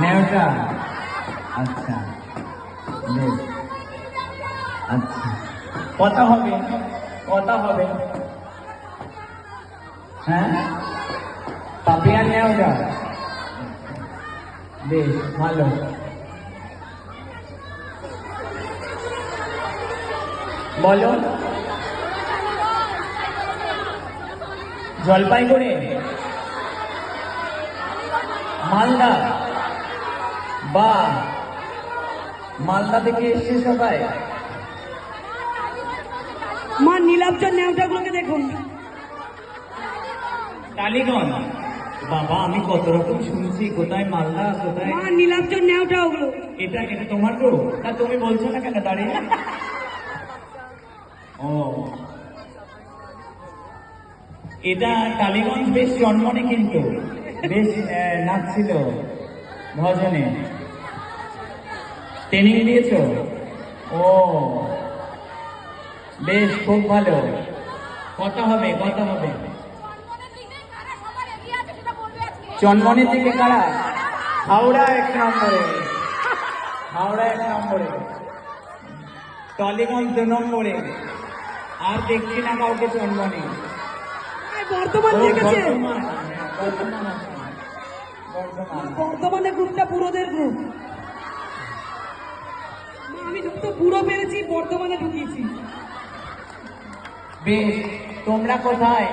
নেওটা আচ্ছা বেশ। আচ্ছা। কথা হবে কথা হবে। হ্যাঁ? পাপিয়া নেওটা বেশ, ভালো। বলো। জলপাইগুড়ি? মালদা? বা মালদা থেকে এসছে সবাই। মা নীলাব্জর নেওটাগুলোকে দেখুন। টালিগঞ্জ। বাবা আমি কত রকম শুনছি। কোথায় মালদা কোথায়? মা নীলাব্জর নেওটা ওগুলো এটা এটা তোমার তো? তা তুমি বলছো না কেন? দাঁড়িয়ে। ও। এটা টালিগঞ্জ বেশ জন্মনে কিন্তু। বেশ নাচছিল। ভজনে। ট্রেনিং দিয়েছ? ও বেশ খুব ভালো। কত হবে কত হবে? চন্মনের দিকে কারা? হাওড়া এক নম্বরে। হাওড়া এক নম্বরে। টলিগঞ্জ দু নম্বরে। আর দেখছি না কাউকে বর্ধমান বর্ধমান। বর্ধমান। বর্ধমানের গ্রুপটা বুড়োদের গ্রুপ আমি তো বুড়ো পেরেছি বর্তমানে ঢুকিয়েছি। বেশ তোমরা কোথায়?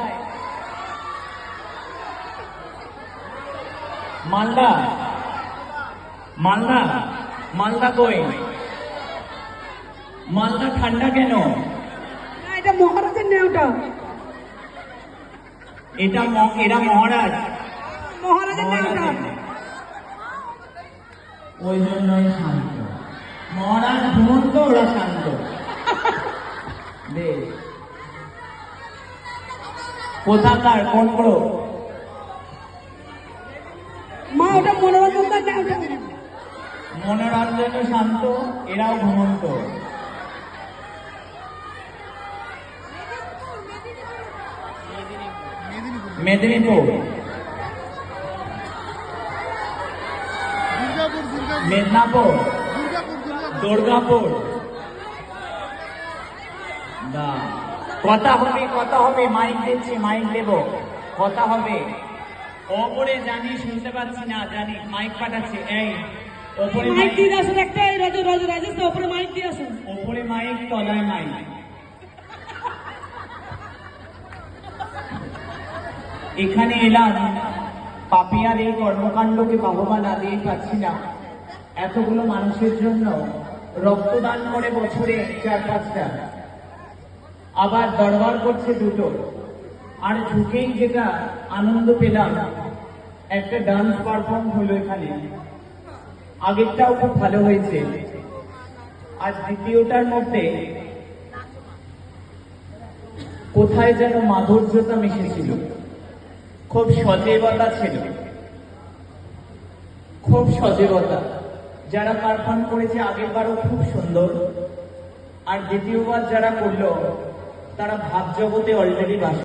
মালদা? মালদা? মালদা কই? মালদা ঠান্ডা কেন? এটা মহারাজের নেই নেওটা এটা এরা মহারাজ। মহারাজের নেওটা ওই জন্যই শান্ত মহারাজ ঘুমন্ত ওরা শান্ত। বেশ কোথাকার? কোন গ্রুপ মা ওটা মনোরঞ্জনদার নেওটা মনোরঞ্জন শান্ত এরাও ঘুমন্ত। মেদিনীপুর। দুর্গাপুর। মেদিনীপুর। দুর্গাপুর। না। কথা হবে কথা হবে মাইক দিচ্ছি মাইক দেব। কথা হবে। ওপরে জানি শুনতে পাচ্ছি না জানি মাইক পাঠাচ্ছি এই ওপরে মাইক দিয়ে আসুন একটা এই রাজ রাজ রাজেশ ওপরে মাইক দিয়ে আসুন। ওপরে মাইক তলায় মাইক এখানে এলাম। পাপিয়ার এই কর্মকাণ্ডকে বাহবা না দিয়ে পাচ্ছি না। এতগুলো মানুষের জন্য রক্তদান করে বছরে চার পাঁচটা। আবার দরবার করছে দুটো। আর ঝুঁকেই যেটা আনন্দ পেলাম, একটা ডান্স পারফর্ম হলো এখানে। আগেরটাও খুব ভালো হয়েছে। আর দ্বিতীয়টার মধ্যে কোথায় যেন মাধুর্যতা মিশেছিল। খুব সজীবতা ছিল। খুব সজীবতা। যারা পারফর্ম করেছে আগের বারও খুব সুন্দর। আর দ্বিতীয়বার যারা করল, তারা ভাব জগতে অলরেডি বাস